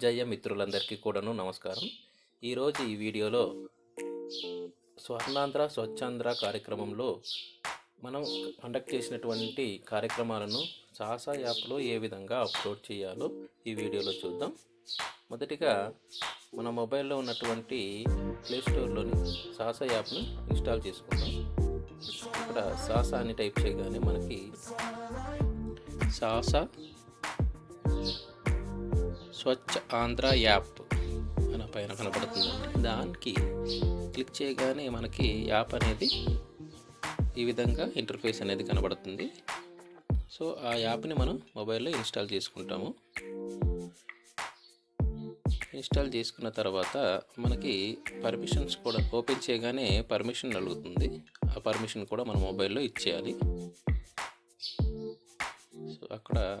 ఉపాధ్యాయ మిత్రులందరికీ కూడాను నమస్కారం. ఈరోజు ఈ వీడియోలో స్వర్ణాంధ్ర స్వచ్ఛాంధ్ర కార్యక్రమంలో మనం కండక్ట్ చేసినటువంటి కార్యక్రమాలను సాసా యాప్లో ఏ విధంగా అప్లోడ్ చేయాలో ఈ వీడియోలో చూద్దాం. మొదటిగా మన మొబైల్లో ఉన్నటువంటి ప్లే స్టోర్లోని సాసా యాప్ను ఇన్స్టాల్ చేసుకుందాం. ఇక్కడ సాసా అని టైప్ చేయగానే మనకి సాసా స్వచ్ఛ ఆంధ్ర యాప్ అని పైన కనబడుతుంది. దానికి క్లిక్ చేయగానే మనకి యాప్ అనేది ఈ విధంగా ఇంటర్ఫేస్ అనేది కనబడుతుంది. సో ఆ యాప్ని మనం మొబైల్లో ఇన్స్టాల్ చేసుకుంటాము. ఇన్స్టాల్ చేసుకున్న తర్వాత మనకి పర్మిషన్స్ కూడా ఓపెన్ చేయగానే పర్మిషన్ అడుగుతుంది. ఆ పర్మిషన్ కూడా మన మొబైల్లో ఇచ్చేయాలి. సో అక్కడ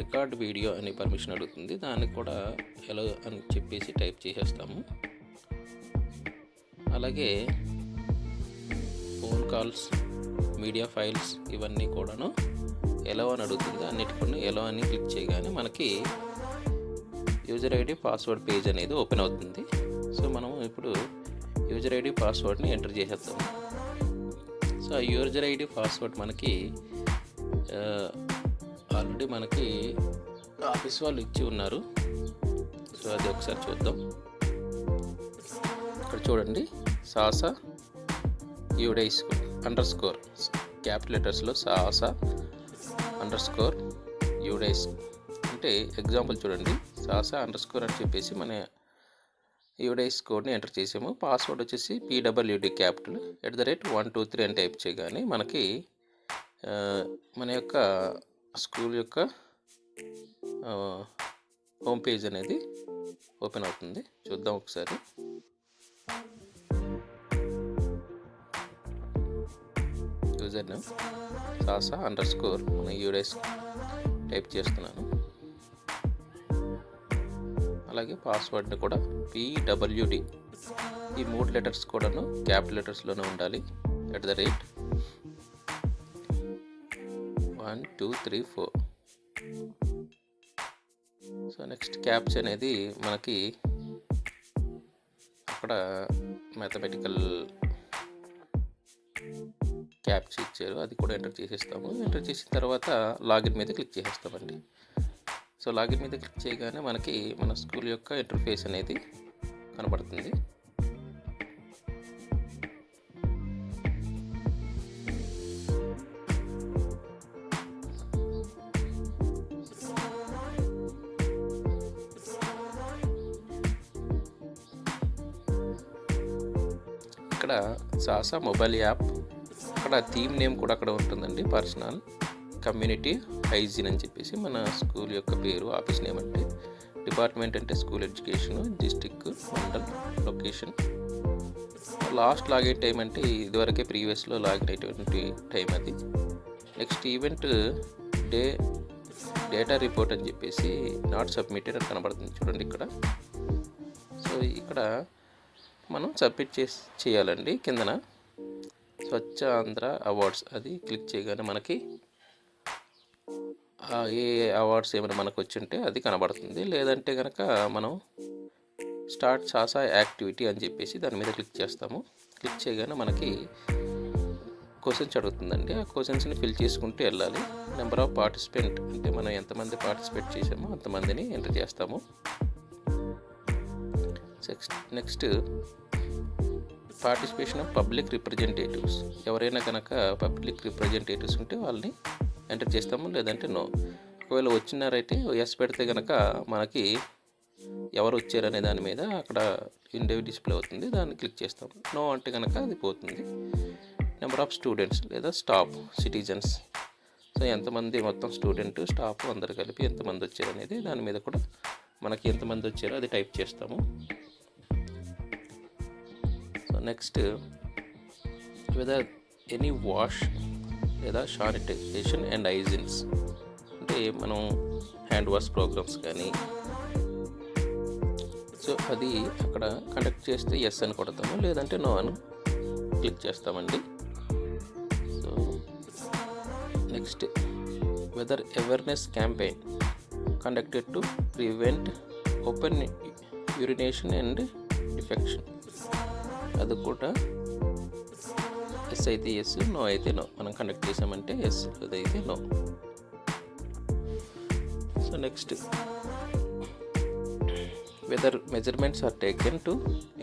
రికార్డ్ వీడియో అనే పర్మిషన్ అడుగుతుంది. దానికి కూడా ఎలా అని చెప్పేసి టైప్ చేసేస్తాము. అలాగే ఫోన్ కాల్స్ మీడియా ఫైల్స్ ఇవన్నీ కూడాను ఎలా అని అడుగుతుంది. అన్నిటికీ ఎలా అని క్లిక్ చేయగానే మనకి యూజర్ ఐడి పాస్వర్డ్ పేజ్ అనేది ఓపెన్ అవుతుంది. సో మనం ఇప్పుడు యూజర్ ఐడి పాస్వర్డ్ని ఎంటర్ చేసేస్తాము సో ఆ యూజర్ ఐడి పాస్వర్డ్ మనకి ఆల్రెడీ మనకి ఆఫీస్ వాళ్ళు ఇచ్చి ఉన్నారు. సో అది ఒకసారి చూద్దాం. ఇక్కడ చూడండి. సాసా యూడైస్ అండర్ స్కోర్ క్యాపిటల్ లెటర్స్లో సాసా అండర్ స్కోర్ యూడైస్ అంటే ఎగ్జాంపుల్ చూడండి. సాసా అండర్ స్కోర్ అని చెప్పేసి మన యూడైస్ కోడ్ని ఎంటర్ చేసాము. పాస్వర్డ్ వచ్చేసి PWD capital at the rate one two three అని టైప్ చేయగానే మనకి మన యొక్క స్కూల్ యొక్క హోమ్ పేజ్ అనేది ఓపెన్ అవుతుంది. చూద్దాం ఒకసారి. User name SASA underscore UDISE type చేస్తున్నాను. అలాగే పాస్వర్డ్ని కూడా పిడబ్ల్యూడి. ఈ మూడు లెటర్స్ కూడాను క్యాపిటల్ లెటర్స్లోనే ఉండాలి. At the rate one two three four. So next caps అనేది మనకి అక్కడ మ్యాథమెటికల్ క్యాప్స్ ఇచ్చారు. అది కూడా ఎంటర్ చేసేస్తాము. ఎంటర్ చేసిన తర్వాత లాగిన్ మీద క్లిక్ చేసేస్తామండి. సో లాగిన్ మీద క్లిక్ చేయగానే మనకి మన స్కూల్ యొక్క ఇంటర్ఫేస్ అనేది కనబడుతుంది. ఇక్కడ సాసా మొబైల్ యాప్. అక్కడ థీమ్ నేమ్ కూడా అక్కడ ఉంటుందండి పర్సనల్ కమ్యూనిటీ హైజీన్ అని చెప్పేసి మన స్కూల్ యొక్క పేరు ఆఫీస్ నేమ్ అంటే డిపార్ట్మెంట్ అంటే school education district mandal location. Last login time అంటే ఇదివరకే ప్రీవియస్లో లాగిన్ అయ్యేటువంటి టైం అది. Next event day data report అని చెప్పేసి నాట్ సబ్మిటెడ్ అని కనబడుతుంది చూడండి ఇక్కడ. సో ఇక్కడ మనం సబ్మిట్ చేసి చేయాలండి కిందన. స్వచ్ఛ ఆంధ్ర అవార్డ్స్ అది క్లిక్ చేయగానే మనకి ఏ అవార్డ్స్ ఏమైనా మనకు వచ్చి ఉంటే అది కనబడుతుంది. లేదంటే కనుక మనం స్టార్ట్ సాసా యాక్టివిటీ అని చెప్పేసి దాని మీద క్లిక్ చేస్తాము. క్లిక్ చేయగానే మనకి క్వశ్చన్స్ అడుగుతుందండి. ఆ క్వశ్చన్స్ని ఫిల్ చేసుకుంటూ వెళ్ళాలి. నెంబర్ ఆఫ్ పార్టిసిపెంట్ అంటే మనం ఎంతమంది పార్టిసిపేట్ చేసామో అంతమందిని ఎంటర్ చేస్తాము. Next next participation of public representatives ఎవరైనా కనుక పబ్లిక్ రిప్రజెంటేటివ్స్ ఉంటే వాళ్ళని ఎంటర్ చేస్తాము లేదంటే నో ఒకవేళ వచ్చినారైతే ఎస్ పెడితే కనుక మనకి ఎవరు వచ్చారనే దాని మీద అక్కడ ఇండేవి డిస్ప్లే అవుతుంది దాన్ని క్లిక్ చేస్తాం నో అంటే కనుక అది పోతుంది. నెంబర్ ఆఫ్ స్టూడెంట్స్ లేదా స్టాఫ్ సిటిజన్స్ సో ఎంతమంది మొత్తం స్టూడెంట్ స్టాఫ్ అందరు కలిపి ఎంతమంది వచ్చారు అనేది దాని మీద కూడా మనకి ఎంతమంది వచ్చారో అది టైప్ చేస్తాము. నెక్స్ట్ వెదర్ ఎనీ వాష్ లేదా శానిటైజేషన్ అండ్ హైజిన్స్ అంటే మనం హ్యాండ్ వాష్ ప్రోగ్రామ్స్ కానీ సో అది అక్కడ కండక్ట్ చేస్తే ఎస్ అని కొడతాము లేదంటే నో అని క్లిక్ చేస్తామండి. So next whether awareness campaign conducted to prevent open urination and infection అది కూడా ఎస్ అయితే ఎస్ నో అయితే నో మనం కండక్ట్ చేసామంటే ఎస్ అదైతే no so next whether measurements are taken to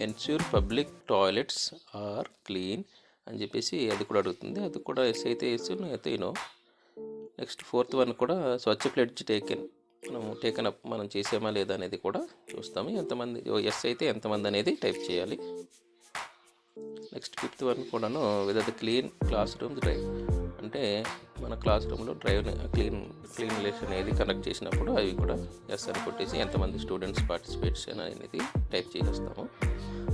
ensure public toilets are clean అని చెప్పేసి అది కూడా అడుగుతుంది. అది కూడా ఎస్ అయితే ఎస్ నో అయితే నో నెక్స్ట్ ఫోర్త్ వన్ కూడా స్వచ్ఛ ప్లెడ్జ్ టేకెన్ మనం టేకన్ అప్ మనం చేసామా లేదా అనేది కూడా చూస్తాము. ఎంతమంది ఎస్ అయితే ఎంతమంది అనేది టైప్ చేయాలి. నెక్స్ట్ ఫిఫ్త్ వన్ కూడాను with clean classroom drive. అంటే మన క్లాస్ రూమ్లో డ్రైవ్ క్లీన్ క్లీన్ లెస్ అనేది కనెక్ట్ చేసినప్పుడు అవి కూడా ఎస్ కొట్టేసి ఎంతమంది స్టూడెంట్స్ పార్టిసిపేట్స్ అనేది టైప్ చేసేస్తాము.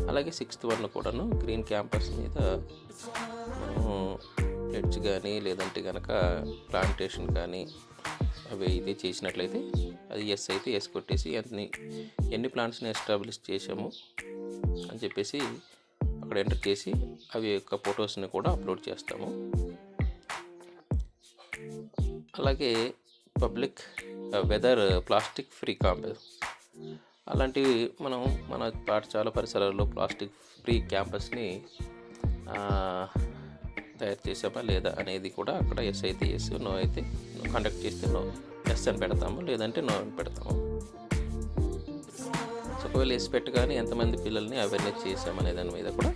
అలాగే సిక్స్త్ వన్ కూడాను గ్రీన్ క్యాంపస్ మీద మనము ప్లెడ్జ్ కానీ లేదంటే కనుక ప్లాంటేషన్ కానీ అవి అయితే చేసినట్లయితే అది ఎస్ అయితే ఎస్ కొట్టేసి ఎన్ని ఎన్ని ప్లాంట్స్ని ఎస్టాబ్లిష్ చేసాము అని చెప్పేసి అక్కడ ఎంటర్ చేసి అవి యొక్క ఫొటోస్ని కూడా అప్లోడ్ చేస్తాము. అలాగే public whether plastic free campus. అలాంటివి మనం మన పాఠశాల పరిసరాల్లో ప్లాస్టిక్ ఫ్రీ క్యాంపస్ని తయారు చేసామా లేదా అనేది కూడా అక్కడ ఎస్ అయితే ఎస్ నో అయితే కండక్ట్ చేస్తే నో ఎస్ అని పెడతాము. లేదంటే నో అని పెడతాము. ఒకవేళ వేసి పెట్టగానే ఎంతమంది పిల్లల్ని అవేర్నెస్ చేసామనే దాని మీద కూడా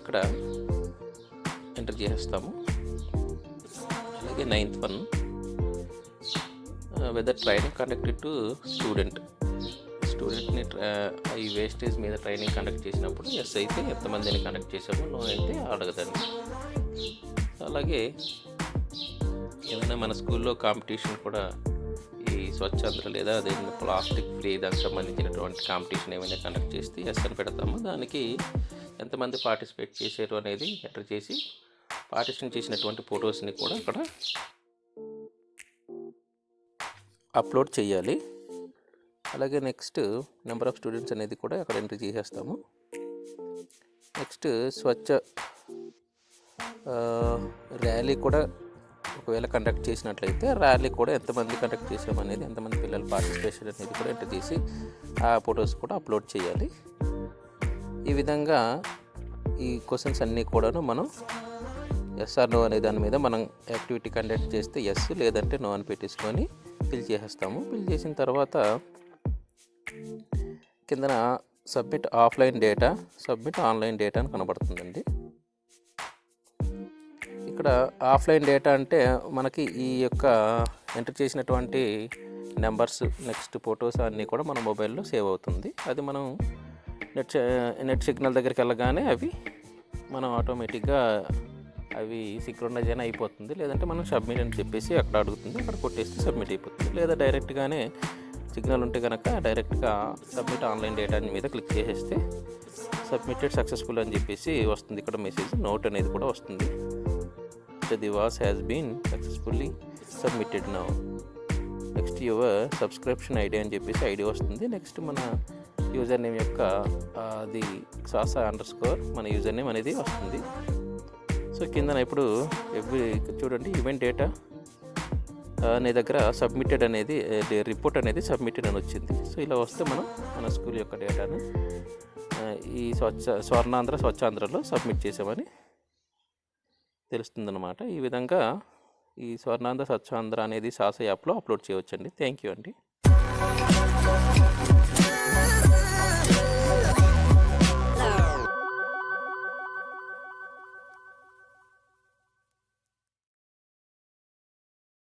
ఇక్కడ ఎంటర్ చేసేస్తాము అలాగే ninth one whether training conducted to student స్టూడెంట్ని ఈ వేస్టేజ్ మీద ట్రైనింగ్ కండక్ట్ చేసినప్పుడు ఎస్ అయితే ఎంతమందిని కండక్ట్ చేసామో నో అయితే అడగదండి. అలాగే ఏమైనా మన స్కూల్లో కాంపిటీషన్ కూడా ఈ స్వచ్ఛంద్ర లేదా అదే ప్లాస్టిక్ ఫ్రీ దానికి సంబంధించినటువంటి కాంపిటీషన్ ఏమైనా కండక్ట్ చేస్తే ఎస్ఎన్ పెడతాము. దానికి ఎంతమంది పార్టిసిపేట్ చేశారు అనేది ఎంటర్ చేసి పార్టిసిపేట్ చేసినటువంటి ఫొటోస్ని కూడా అక్కడ అప్లోడ్ చేయాలి. అలాగే నెక్స్ట్ నెంబర్ ఆఫ్ స్టూడెంట్స్ అనేది కూడా అక్కడ ఎంట్రీ చేసేస్తాము. నెక్స్ట్ స్వచ్ఛ ర్యాలీ కూడా ఒకవేళ కండక్ట్ చేసినట్లయితే ర్యాలీ కూడా ఎంతమంది కండక్ట్ చేసామనేది ఎంతమంది పిల్లలు పార్టిసిపేషన్ అనేది కూడా ఎంటర్ చేసి ఆ ఫొటోస్ కూడా అప్లోడ్ చేయాలి. ఈ విధంగా ఈ క్వశ్చన్స్ అన్నీ కూడాను మనం ఎస్ఆర్ నో అనే దాని మీద మనం యాక్టివిటీ కండక్ట్ చేస్తే ఎస్ లేదంటే నో అని పెట్టేసుకొని ఫిల్ చేసేస్తాము. ఫిల్ చేసిన తర్వాత కిందన submit offline data submit online data అని కనబడుతుందండి. ఇక్కడ ఆఫ్లైన్ డేటా అంటే మనకి ఈ యొక్క ఎంటర్ చేసినటువంటి నెంబర్స్ నెక్స్ట్ ఫొటోస్ అన్నీ కూడా మన మొబైల్లో సేవ్ అవుతుంది. అది మనం నెట్ నెట్ సిగ్నల్ దగ్గరికి వెళ్ళగానే అవి మనం ఆటోమేటిక్గా అవి సింక్రోనైజ్ అయినా అయిపోతుంది. లేదంటే మనం సబ్మిట్ అని చెప్పేసి అక్కడ అడుగుతుంది అక్కడ కొట్టేస్తే సబ్మిట్ అయిపోతుంది. లేదా డైరెక్ట్గానే సిగ్నల్ ఉంటే కనుక డైరెక్ట్గా సబ్మిట్ ఆన్లైన్ డేటా మీద క్లిక్ చేసేస్తే సబ్మిటెడ్ సక్సెస్ఫుల్ అని చెప్పేసి వస్తుంది. ఇక్కడ మెసేజ్ నోట్ అనేది కూడా వస్తుంది. The was has been successfully submitted now. Next your subscription ID అని చెప్పేసి ఐడి వస్తుంది. నెక్స్ట్ మన యూజర్ నేమ్ యొక్క అది సాస అండర్ స్కోర్ మన యూజర్ నేమ్ అనేది వస్తుంది. సో కింద ఇప్పుడు ఎవ్రీ చూడండి ఈవెంట్ డేటా నీ దగ్గర సబ్మిటెడ్ అనేది రిపోర్ట్ అనేది సబ్మిటెడ్ అని వచ్చింది. సో ఇలా వస్తే మనం మన స్కూల్ యొక్క డేటాను ఈ స్వచ్ఛ స్వర్ణాంధ్ర స్వచ్ఛాంధ్రలో సబ్మిట్ చేసామని తెలుస్తుందన్నమాట. ఈ విధంగా ఈ స్వర్ణాంధ్ర స్వచ్ఛాంధ్ర అనేది సాస యాప్లో అప్లోడ్ చేయవచ్చండి. థ్యాంక్ యూ అండి.